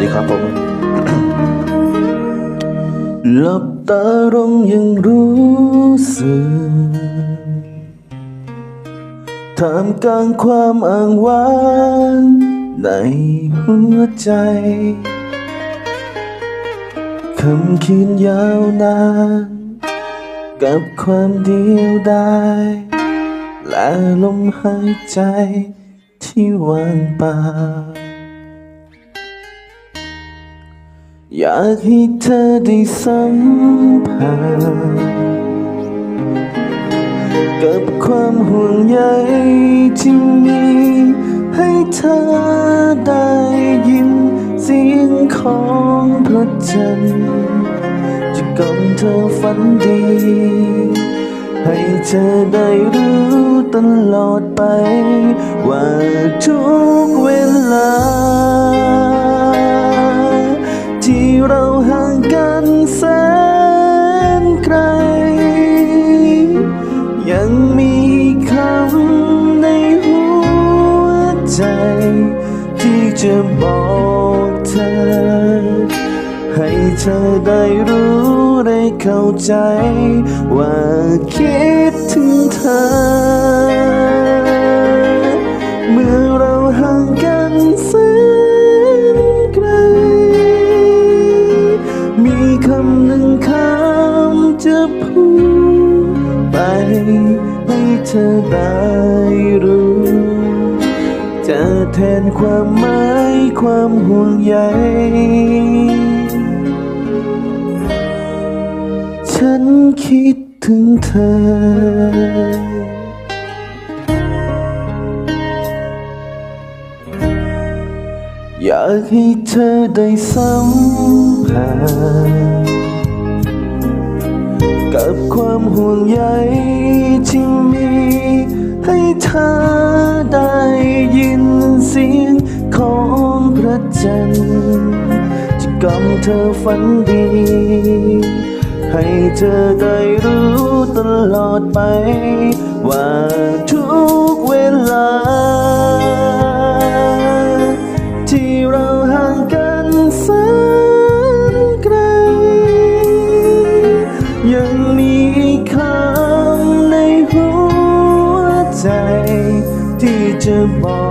ดีครับผมหลับตาลงยังรู้สึกท่ามกลางความอ้างว้างในหัวใจคำคืนยาวนาน กับความเดียวดายและลมหายใจที่ว่างเปล่า อยากให้เธอได้สัมผัสกับความห่วงใยที่มีให้เธอได้ยินเสียงของพระจันทร์จะกล่อมเธอฝันดี ให้เธอได้รู้ตลอดไป ว่าทุกเวลา จะบอกเธอ ให้เธอได้รู้ได้เข้าใจ ว่าคิดถึงเธอ เมื่อเราห่างกันแสนไกล มีคำหนึ่งคำจะพูดไปให้เธอได้รู้ แทนความหมายความห่วงใย ฉันคิดถึงเธออยากให้เธอได้สัมผัสกับความห่วงใย ให้เธอได้ยินเสียงของพระจันทร์จะกล่อมเธอฝันดี ให้เธอได้รู้ตลอดไป ว่าทุก ที่จะบอ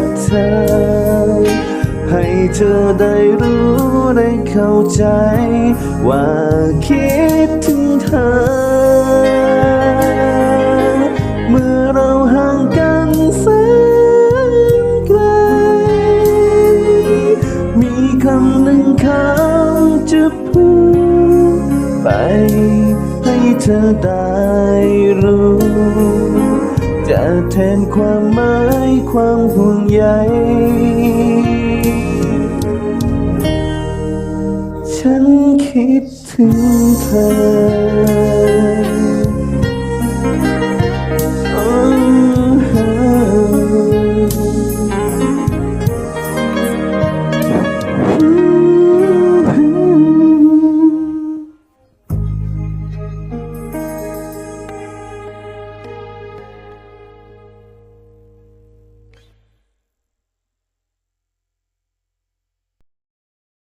กเธอ ให้เธอได้รู้ได้เข้าใจ ว่าคิดถึงเธอ เมื่อเราห่างกันแสนไกล มีคำหนึ่งคำจะพูดไป ให้เธอได้รู้ จะแทนความหมายความห่วงใย ฉันคิดถึงเธอ